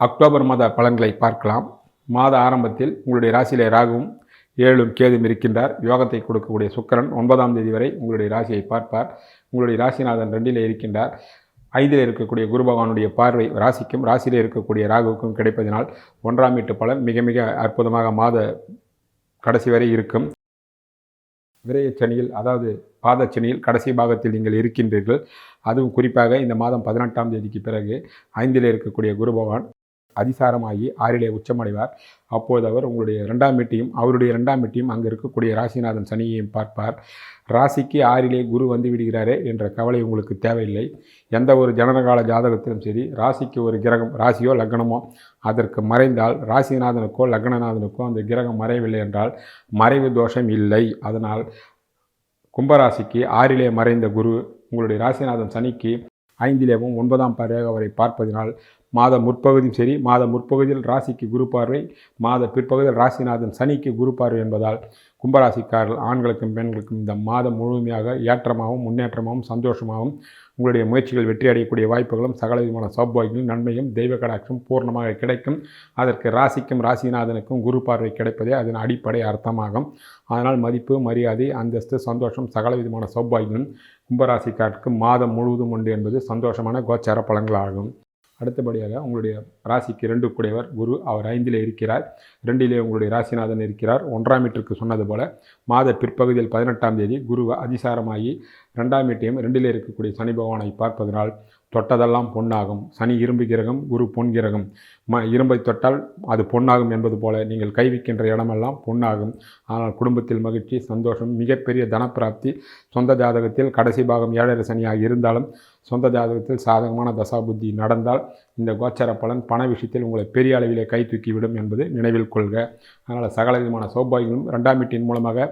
October மாத பலன்களை பார்க்கலாம். மாத ஆரம்பத்தில் உங்களுடைய ராசியிலே ராகுவும் ஏழும் கேதும் இருக்கின்றார். யோகத்தை கொடுக்கக்கூடிய சுக்கரன் ஒன்பதாம் தேதி வரை உங்களுடைய ராசியை பார்ப்பார். உங்களுடைய ராசிநாதன் ரெண்டிலே இருக்கின்றார். ஐந்தில் இருக்கக்கூடிய குரு பகவானுடைய பார்வை ராசிக்கும் ராசியிலே இருக்கக்கூடிய ராகுவுக்கும் கிடைப்பதனால் ஒன்றாம் வீட்டு பலன் மிக மிக அற்புதமாக மாத கடைசி வரை இருக்கும். விரையச்சனியில் அதாவது பாதச்சனியில் கடைசி பாகத்தில் நீங்கள் இருக்கின்றீர்கள். அதுவும் குறிப்பாக இந்த மாதம் பதினெட்டாம் தேதிக்கு பிறகு ஐந்தில் இருக்கக்கூடிய குரு பகவான் அதிசாரமாகி ஆறிலே உச்சமடைவார். அப்போது அவர் உங்களுடைய ரெண்டாம் வீட்டையும் அவருடைய ரெண்டாம் வீட்டையும் அங்கே இருக்கக்கூடிய ராசிநாதன் சனியையும் பார்ப்பார். ராசிக்கு ஆறிலே குரு வந்து விடுகிறாரே என்ற கவலை உங்களுக்கு தேவையில்லை. எந்த ஒரு ஜனனகால ஜாதகத்திலும் சரி ராசிக்கு ஒரு கிரகம் ராசியோ லக்னமோ அதற்கு மறைந்தால் ராசிநாதனுக்கோ லக்னநாதனுக்கோ அந்த கிரகம் மறையவில்லை என்றால் மறைவு தோஷம் இல்லை. அதனால் கும்பராசிக்கு ஆறிலே மறைந்த குரு உங்களுடைய ராசிநாதன் சனிக்கு ஐந்திலேவும் ஒன்பதாம் பறவை அவரை பார்ப்பதினால் மாத முற்பகுதியும் சரி மாத முற்பகுதியில் ராசிக்கு குரு பார்வை மாத பிற்பகுதியில் ராசிநாதன் சனிக்கு குரு பார்வை என்பதால் கும்பராசிக்காரர்கள் ஆண்களுக்கும் பெண்களுக்கும் இந்த மாதம் முழுமையாக ஏற்றமாகவும் முன்னேற்றமாகவும் சந்தோஷமாகவும் உங்களுடைய முயற்சிகள் வெற்றி அடையக்கூடிய வாய்ப்புகளும் சகல விதமான சௌபாகியங்களும் நன்மையும் தெய்வ கடாட்சம் பூர்ணமாக கிடைக்கும். அதற்கு ராசிக்கும் ராசிநாதனுக்கும் குரு பார்வை கிடைப்பதே அதன் அடிப்படை அர்த்தமாகும். அதனால் மதிப்பு மரியாதை அந்தஸ்து சந்தோஷம் சகல விதமான சௌபாகியங்களும் கும்பராசிக்காருக்கு மாதம் முழுவதும் உண்டு என்பது சந்தோஷமான கோச்சார பலன்களாகும். அடுத்தபடியாக உங்களுடைய ராசிக்கு ரெண்டு கூடையவர். குரு அவர் ஐந்திலே இருக்கிறார். ரெண்டிலே உங்களுடைய ராசிநாதன் இருக்கிறார். ஒன்றாம் வீட்டிற்கு சொன்னது போல மாத பிற்பகுதியில் பதினெட்டாம் தேதி குரு அதிசாரமாகி ரெண்டாம் வீட்டையும் ரெண்டிலே இருக்கக்கூடிய சனி பகவானை பார்ப்பதனால் தொட்டதெல்லாம் பொன்னாகும். சனி இரும்பு கிரகம் குரு பொன் கிரகம். ம இரும்பை தொட்டால் அது பொன்னாகும் என்பது போல நீங்கள் கைவிக்கின்ற இடமெல்லாம் பொன்னாகும். ஆனால் குடும்பத்தில் மகிழ்ச்சி சந்தோஷம் மிகப்பெரிய தனப்பிராப்தி சொந்த ஜாதகத்தில் கடைசி பாகம் ஏழரை சனியாக இருந்தாலும் சொந்த ஜாதகத்தில் சாதகமான தசாபுத்தி நடந்தால் இந்த கோச்சார பலன் பண விஷயத்தில் உங்களை பெரிய அளவிலே கை தூக்கிவிடும் என்பது நினைவில் கொள்க. அதனால் சகல விதமான சௌபாகியங்களும் ரெண்டாம் வீட்டின் மூலமாக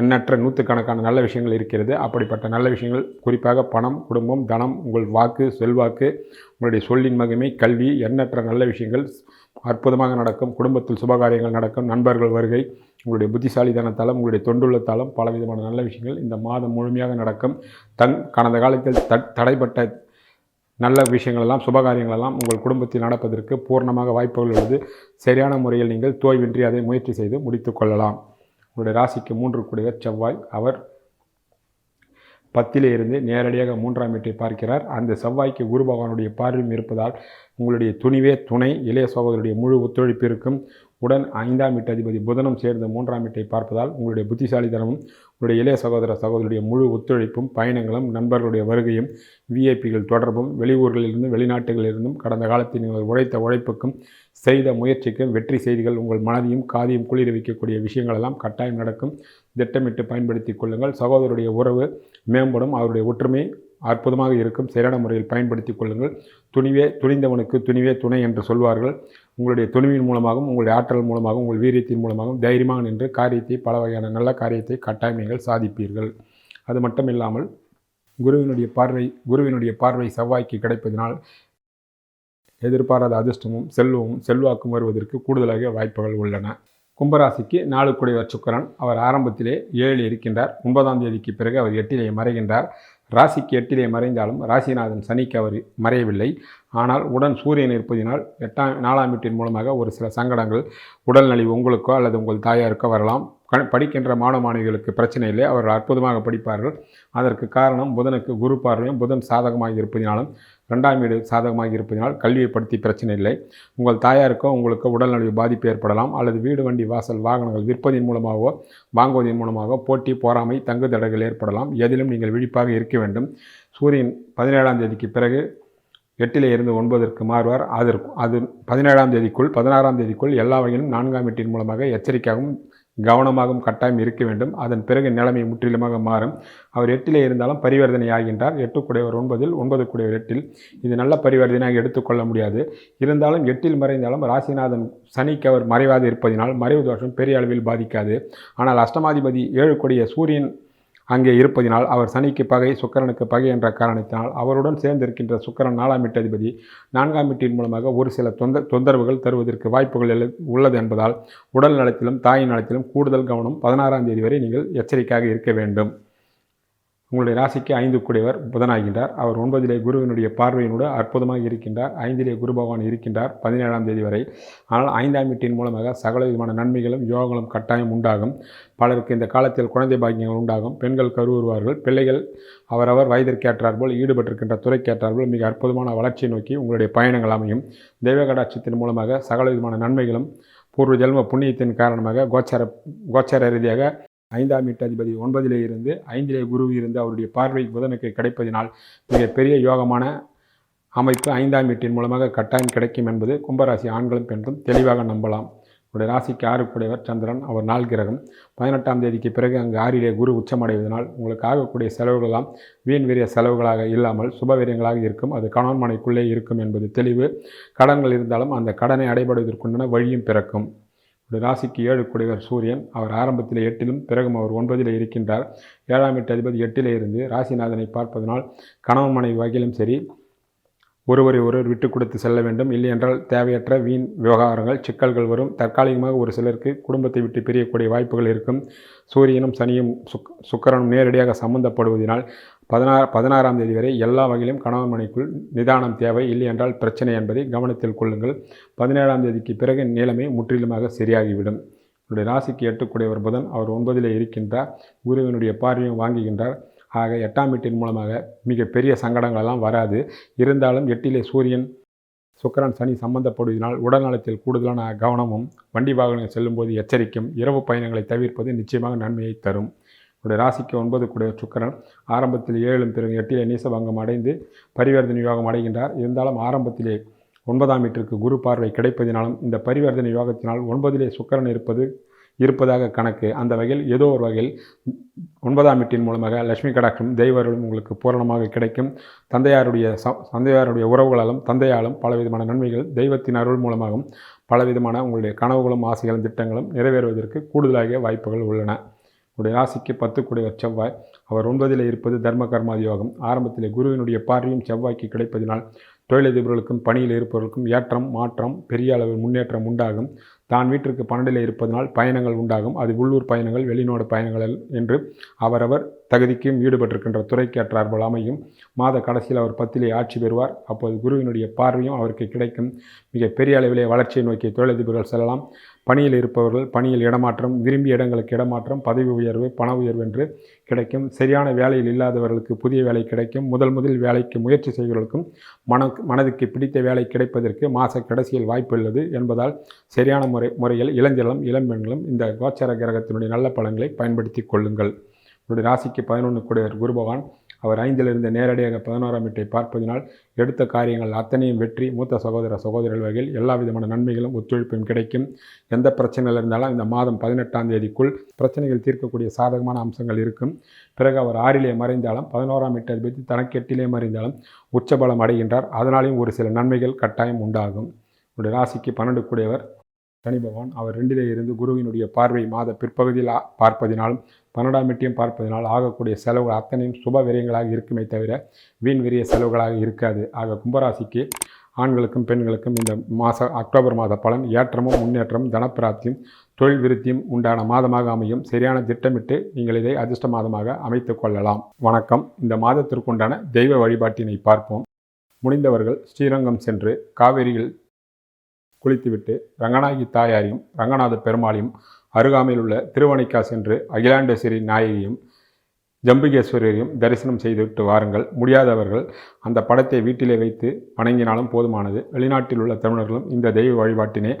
எண்ணற்ற நூற்றுக்கணக்கான நல்ல விஷயங்கள் இருக்கிறது. அப்படிப்பட்ட நல்ல விஷயங்கள் குறிப்பாக பணம் குடும்பம் தனம் உங்கள் வாக்கு செல்வாக்கு உங்களுடைய சொல்லின் மகிமை கல்வி எண்ணற்ற நல்ல விஷயங்கள் அற்புதமாக நடக்கும் குடும்பத்தில் சுபகாரியங்கள் நடக்கும் நண்பர்கள் வருகை உங்களுடைய புத்திசாலித்தனத்தாலும் உங்களுடைய தொண்டுள்ளத்தாலும் பலவிதமான நல்ல விஷயங்கள் இந்த மாதம் முழுமையாக நடக்கும். தன் கடந்த காலத்தில் த தடைப்பட்ட நல்ல விஷயங்களெல்லாம் சுபகாரியங்களெல்லாம் உங்கள் குடும்பத்தில் நடப்பதற்கு பூர்ணமாக வாய்ப்புகள் உள்ளது. சரியான முறையில் நீங்கள் தோய்வின்றி அதை முயற்சி செய்து முடித்து கொள்ளலாம். உங்களுடைய ராசிக்கு மூன்று கூடிய செவ்வாய் அவர் பத்திலே இருந்து நேரடியாக மூன்றாம் வீட்டை பார்க்கிறார். அந்த செவ்வாய்க்கு குரு பகவானுடைய பார்வையும் இருப்பதால் உங்களுடைய துணிவே துணை. இளைய சகோதரருடைய முழு ஒத்துழைப்பு இருக்கும். உடன் ஐந்தாம் வீட்டு அதிபதி புதனும் சேர்ந்து மூன்றாம் வீட்டை பார்ப்பதால் உங்களுடைய புத்திசாலித்தனமும் உங்களுடைய இளைய சகோதர சகோதரியுடைய முழு ஒத்துழைப்பும் பயணங்களும் நண்பர்களுடைய வருகையும் விஐபிகள் தொடர்பும் வெளியூர்களிலிருந்தும் வெளிநாட்டுகளிலிருந்தும் கடந்த காலத்தில் நீங்கள் உழைத்த உழைப்புக்கும் செய்த முயற்சிக்கும் வெற்றி செய்திகள் உங்கள் மனதையும் காதையும் குளிர வைக்கக்கூடிய விஷயங்களெல்லாம் கட்டாயம் நடக்கும். திட்டமிட்டு பயன்படுத்தி கொள்ளுங்கள். சகோதரருடைய உறவு மேம்படும். அவருடைய ஒற்றுமை அற்புதமாக இருக்கும். சரியான முறையில் பயன்படுத்தி கொள்ளுங்கள். துணிவே துணிந்தவனுக்கு துணிவே துணை என்று சொல்வார்கள். உங்களுடைய துணிவின் மூலமாகவும் உங்களுடைய ஆற்றல் மூலமாகவும் உங்கள் வீரியத்தின் மூலமாகவும் தைரியமாக நின்று காரியத்தை பல வகையான நல்ல காரியத்தை கட்டாயம் நீங்கள் சாதிப்பீர்கள். அது மட்டும் இல்லாமல் குருவினுடைய பார்வை குருவினுடைய பார்வை செவ்வாய்க்கு கிடைப்பதனால் எதிர்பாராத அதிர்ஷ்டமும் செல்வமும் செல்வாக்கும் வருவதற்கு கூடுதலாக வாய்ப்புகள் உள்ளன. கும்பராசிக்கு நாலு குடைவர் சுக்கரன். அவர் ஆரம்பத்திலே ஏழு இருக்கின்றார். ஒன்பதாம் தேதிக்கு பிறகு அவர் எட்டிலே மறைகின்றார். ராசிக்கு எட்டிலே மறைந்தாலும் ராசிநாதன் சனிக்கு அவர் மறையவில்லை. ஆனால் உடன் சூரியன் இருப்பதினால் எட்டாம் நாலாம் வீட்டின் மூலமாக ஒரு சில சங்கடங்கள் உடல்நலிவு உங்களுக்கோ அல்லது உங்கள் தாயாருக்கோ வரலாம். படிக்கின்ற மாணவ மாணவிகளுக்கு பிரச்சனை இல்லை. அவர்கள் அற்புதமாக படிப்பார்கள். அதற்கு காரணம் புதனுக்கு குரு பார்வையும் புதன் சாதகமாக இருப்பதினாலும் ரெண்டாம் வீடு சாதகமாக இருப்பதனால் கல்வியை படுத்தி பிரச்சனை இல்லை. உங்கள் தாயாருக்கோ உங்களுக்கு உடல்நலிவு பாதிப்பு ஏற்படலாம். அல்லது வீடு வண்டி வாசல் வாகனங்கள் விற்பதின் மூலமாகவோ வாங்குவதன் மூலமாகவோ போட்டி போராமை தங்கு தடைகள் ஏற்படலாம். எதிலும் நீங்கள் விழிப்பாக இருக்க வேண்டும். சூரியன் பதினேழாம் தேதிக்கு பிறகு எட்டிலே இருந்து ஒன்பதற்கு மாறுவார். அதற்கு அது பதினேழாம் தேதிக்குள் பதினாறாம் தேதிக்குள் எல்லா வகையிலும் நான்காம் வீட்டின் மூலமாக எச்சரிக்கையாகவும் கவனமாகவும் கட்டாயம் இருக்க வேண்டும். அதன் பிறகு நிலைமை முற்றிலுமாக மாறும். அவர் எட்டிலே இருந்தாலும் பரிவர்த்தனை ஆகின்றார் எட்டு எட்டுக்குடையவர் ஒன்பதில் ஒன்பது கூடையவர் எட்டில். இது நல்ல பரிவர்த்தனையாக எடுத்துக்கொள்ள முடியாது. இருந்தாலும் எட்டில் மறைந்தாலும் ராசிநாதன் சனிக்கு அவர் மறைவாது இருப்பதினால் மறைவு தோஷம் பெரிய அளவில் பாதிக்காது. ஆனால் அஷ்டமாதிபதி ஏழு கொடிய சூரியன் அங்கே இருப்பதினால் அவர் சனிக்கு பகை சுக்கரனுக்கு பகை என்ற காரணத்தினால் அவருடன் சேர்ந்திருக்கின்ற சுக்கரன் நாலாம் வீட்டதிபதி நான்காம் வீட்டின் மூலமாக ஒரு சில தொந்த தொந்தரவுகள் தருவதற்கு வாய்ப்புகள் உள்ளது என்பதால் உடல் நலத்திலும் தாயின் நலத்திலும் கூடுதல் கவனம் பதினாறாம் தேதி வரை நீங்கள் எச்சரிக்கையாக இருக்க வேண்டும். உங்களுடைய ராசிக்கு ஐந்து கூடியவர் புதனாகின்றார். அவர் ஒன்பதிலே குருவினுடைய பார்வையினோடு அற்புதமாக இருக்கின்றார். ஐந்திலே குரு பகவான் இருக்கின்றார் பதினேழாம் தேதி வரை. ஆனால் ஐந்தாம் வீட்டின் மூலமாக சகல விதமான நன்மைகளும் யோகங்களும் கட்டாயம் உண்டாகும். பலருக்கு இந்த காலத்தில் குழந்தை பாக்கியங்கள் உண்டாகும். பெண்கள் கருவுறுவார்கள் பிள்ளைகள் அவரவர் வயதிற்கேற்றார்போல் ஈடுபட்டிருக்கின்ற துறைக்கேற்றார்போல் மிக அற்புதமான வளர்ச்சியை நோக்கி உங்களுடைய பயணங்கள் அமையும். தெய்வ கடாட்சத்தின் மூலமாக சகல விதமான நன்மைகளும் பூர்வ ஜென்ம புண்ணியத்தின் காரணமாக கோச்சார கோச்சார ரீதியாக ஐந்தாம் வீட்டதிபதி ஒன்பதிலே இருந்து ஐந்திலே குரு இருந்து அவருடைய பார்வை புதனுக்கு கிடைப்பதினால் மிகப்பெரிய யோகமான அமைப்பு ஐந்தாம் வீட்டின் மூலமாக கட்டாயம் கிடைக்கும் என்பது கும்பராசி ஆண்களும் பெண்களும் தெளிவாக நம்பலாம். உடைய ராசிக்கு ஆறு கூடியவர் சந்திரன் அவர் நாள் கிரகம். பதினெட்டாம் தேதிக்கு பிறகு அங்கு ஆறிலே குரு உச்சமடைவதனால் உங்களுக்கு ஆகக்கூடிய செலவுகளெல்லாம் வீண் வீரிய செலவுகளாக இல்லாமல் சுபவீரியங்களாக இருக்கும். அது கணவன் மனைக்குள்ளே இருக்கும் என்பது தெளிவு. கடன்கள் இருந்தாலும் அந்த கடனை அடைபடுவதற்குண்டான வழியும் பிறக்கும். ஒரு ராசிக்கு ஏழு குடைவர் சூரியன். அவர் ஆரம்பத்தில் எட்டிலும் பிறகும் அவர் ஒன்பதில் இருக்கின்றார். ஏழாம் எட்டு அதிபதி எட்டிலே இருந்து ராசிநாதனை பார்ப்பதனால் கணவன் மனைவி வகையிலும் சரி ஒருவரை ஒருவர் விட்டு கொடுத்து செல்ல வேண்டும். இல்லையென்றால் தேவையற்ற வீண் விவகாரங்கள் சிக்கல்கள் வரும். தற்காலிகமாக ஒரு சிலருக்கு குடும்பத்தை விட்டு பிரியக்கூடிய வாய்ப்புகள் இருக்கும். சூரியனும் சனியும் சுக் சுக்கரனும் நேரடியாக சம்பந்தப்படுவதனால் பதினாறு பதினாறாம் தேதி வரை எல்லா வகையிலும் கணவன் மனைக்குள் நிதானம் தேவை. இல்லை என்றால் பிரச்சனை என்பதை கவனத்தில் கொள்ளுங்கள். பதினேழாம் தேதிக்கு பிறகு நிலைமை முற்றிலுமாக சரியாகிவிடும். உங்களுடைய ராசிக்கு ஒரு புதன். அவர் ஒன்பதிலே இருக்கின்றார். குருவினுடைய பார்வையும் வாங்குகின்றார். ஆக எட்டாம் வீட்டின் மூலமாக மிகப்பெரிய சங்கடங்களெல்லாம் வராது. இருந்தாலும் எட்டிலே சூரியன் சுக்கரன் சனி சம்பந்தப்படுவதனால் உடல்நலத்தில் கூடுதலான கவனமும் வண்டி வாகனங்கள் செல்லும்போது எச்சரிக்கும் இரவு பயணங்களை தவிர்ப்பது நிச்சயமாக நன்மையை தரும். உடைய ராசிக்கு ஒன்பது கூடிய சுக்கரன் ஆரம்பத்தில் ஏழும் பிறகு எட்டிலே நீசபங்கம் அடைந்து பரிவர்த்தனை யோகம் அடைகின்றார். இருந்தாலும் ஆரம்பத்திலே ஒன்பதாம் வீட்டிற்கு குரு பார்வை கிடைப்பதினாலும் இந்த பரிவர்த்தனை யோகத்தினால் ஒன்பதிலே சுக்கரன் இருப்பது இருப்பதாக கணக்கு. அந்த வகையில் ஏதோ ஒரு வகையில் ஒன்பதாம் வீட்டின் மூலமாக லட்சுமி கடாட்சம் தெய்வர்களும் உங்களுக்கு பூரணமாக கிடைக்கும். தந்தையாருடைய ச தந்தையாருடைய உறவுகளாலும் தந்தையாலும் பலவிதமான நன்மைகள் தெய்வத்தின் அருள் மூலமாகவும் பலவிதமான உங்களுடைய கனவுகளும் ஆசைகளும் திட்டங்களும் நிறைவேறுவதற்கு கூடுதலாக வாய்ப்புகள் உள்ளன. உடைய ராசிக்கு பத்து செவ்வாய். அவர் ஒன்பதில் இருப்பது தர்ம கர்மாதி யோகம். குருவினுடைய பார்வையும் செவ்வாய்க்கு கிடைப்பதினால் தொழிலதிபர்களுக்கும் பணியில் இருப்பவர்களுக்கும் ஏற்றம் மாற்றம் பெரிய அளவில் முன்னேற்றம் உண்டாகும். தான் வீட்டிற்கு பன்னெண்டில் இருப்பதனால் பயணங்கள் உண்டாகும். அது உள்ளூர் பயணங்கள் வெளிநாடு பயணங்கள் என்று அவரவர் தகுதிக்கும் ஈடுபட்டிருக்கின்ற துறைக்கேற்றார்கள் அமையும். மாத கடைசியில் அவர் பத்திலே ஆட்சி பெறுவார். அப்போது குருவினுடைய பார்வையும் அவருக்கு கிடைக்கும். மிக பெரிய அளவிலே வளர்ச்சியை நோக்கி தொழிலதிபர்கள் செல்லலாம். பணியில் இருப்பவர்கள் பணியில் இடமாற்றம் விரும்பிய இடங்களுக்கு இடமாற்றம் பதவி உயர்வு பண உயர்வு என்று கிடைக்கும். சரியான வேலையில் இல்லாதவர்களுக்கு புதிய வேலை கிடைக்கும். முதல் முதல் வேலைக்கு முயற்சி செய்கிறவர்களுக்கும் மன மனதுக்கு பிடித்த வேலை கிடைப்பதற்கு மாத கடைசியில் வாய்ப்பு உள்ளது என்பதால் சரியான முறை முறையில் இளைஞர்களும் இளம்பெண்களும் இந்த கோச்சார கிரகத்தினுடைய நல்ல பலன்களை பயன்படுத்தி கொள்ளுங்கள். உங்களுடைய ராசிக்கு பதினொன்று கூடியவர் குரு பகவான் அவர் ஐந்திலிருந்து நேரடியாக பதினோராம் வீட்டை பார்ப்பதினால் எடுத்த காரியங்கள் அத்தனையும் வெற்றி மூத்த சகோதர சகோதரர்கள் வகையில் எல்லா விதமான நன்மைகளும் ஒத்துழைப்பும் கிடைக்கும். எந்த பிரச்சனைகள் இருந்தாலும் இந்த மாதம் பதினெட்டாம் தேதிக்குள் பிரச்சனைகள் தீர்க்கக்கூடிய சாதகமான அம்சங்கள் இருக்கும். பிறகு அவர் ஆறிலே மறைந்தாலும் பதினோராம் வீட்டை அதிபதி தனக்கு எட்டிலே மறைந்தாலும் உச்சபலம் அடைகின்றார். அதனாலேயும் ஒரு சில நன்மைகள் கட்டாயம் உண்டாகும். உங்களுடைய ராசிக்கு பன்னெண்டு கூடியவர் சனி பகவான் அவர் ரெண்டிலே இருந்து குருவினுடைய பார்வை மாத பிற்பகுதியில் பார்ப்பதினால் பன்னெண்டாம் வீட்டையும் பார்ப்பதினால் ஆகக்கூடிய செலவுகள் அத்தனையும் சுப விரயங்களாக இருக்குமே தவிர வீண் விரிய செலவுகளாக இருக்காது. ஆக கும்பராசிக்கு ஆண்களுக்கும் பெண்களுக்கும் இந்த மாத அக்டோபர் மாத பலன் ஏற்றமும் முன்னேற்றமும் தனப்பிராப்தியும் தொழில் விருத்தியும் உண்டான மாதமாக அமையும். சரியான திட்டமிட்டு நீங்கள் இதை அதிர்ஷ்ட மாதமாக அமைத்து கொள்ளலாம். வணக்கம். இந்த மாதத்திற்குண்டான தெய்வ வழிபாட்டினை பார்ப்போம். முடிந்தவர்கள் ஸ்ரீரங்கம் சென்று காவிரியில் குளித்துவிட்டு ரங்கநாயகி தாயாரையும் ரங்கநாத பெருமாளையும் அருகாமையில் உள்ள திருவணிக்கா சென்று அகிலாண்டேஸ்வரி நாயகியும் ஜம்புகேஸ்வரரையும் தரிசனம் செய்துவிட்டு வாருங்கள். முடியாதவர்கள் அந்த படத்தை வீட்டிலே வைத்து வணங்கினாலும் போதுமானது. வெளிநாட்டில் உள்ள தமிழர்களும் இந்த தெய்வ வழிபாட்டினை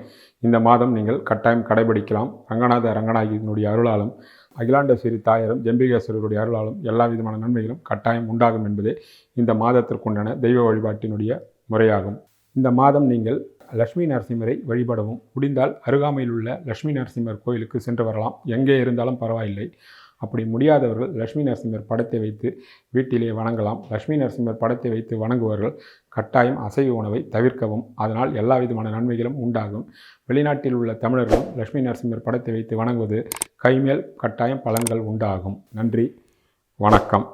இந்த மாதம் நீங்கள் கட்டாயம் கடைபிடிக்கலாம். ரங்கநாத ரங்கநாயகியினுடைய அருளாலும் அகிலாண்டேஸ்வரி தாயாரும் ஜம்பிகேஸ்வரருடைய அருளாலும் எல்லா விதமான நன்மைகளும் கட்டாயம் உண்டாகும் என்பதே இந்த மாதத்திற்குண்டான தெய்வ வழிபாட்டினுடைய முறையாகும். இந்த மாதம் நீங்கள் லட்சுமி நரசிம்மரை வழிபடவும். முடிந்தால் அருகாமையில் உள்ள லட்சுமி நரசிம்மர் கோயிலுக்கு சென்று வரலாம். எங்கே இருந்தாலும் பரவாயில்லை. அப்படி முடியாதவர்கள் லட்சுமி நரசிம்மர் படத்தை வைத்து வீட்டிலே வணங்கலாம். லட்சுமி நரசிம்மர் படத்தை வைத்து வணங்குவார்கள் கட்டாயம் அசைவ உணவை தவிர்க்கவும். அதனால் எல்லா விதமான நன்மைகளும் உண்டாகும். வெளிநாட்டில் உள்ள தமிழர்களும் லட்சுமி நரசிம்மர் படத்தை வைத்து வணங்குவது கைமேல் கட்டாயம் பலன்கள் உண்டாகும். நன்றி. வணக்கம்.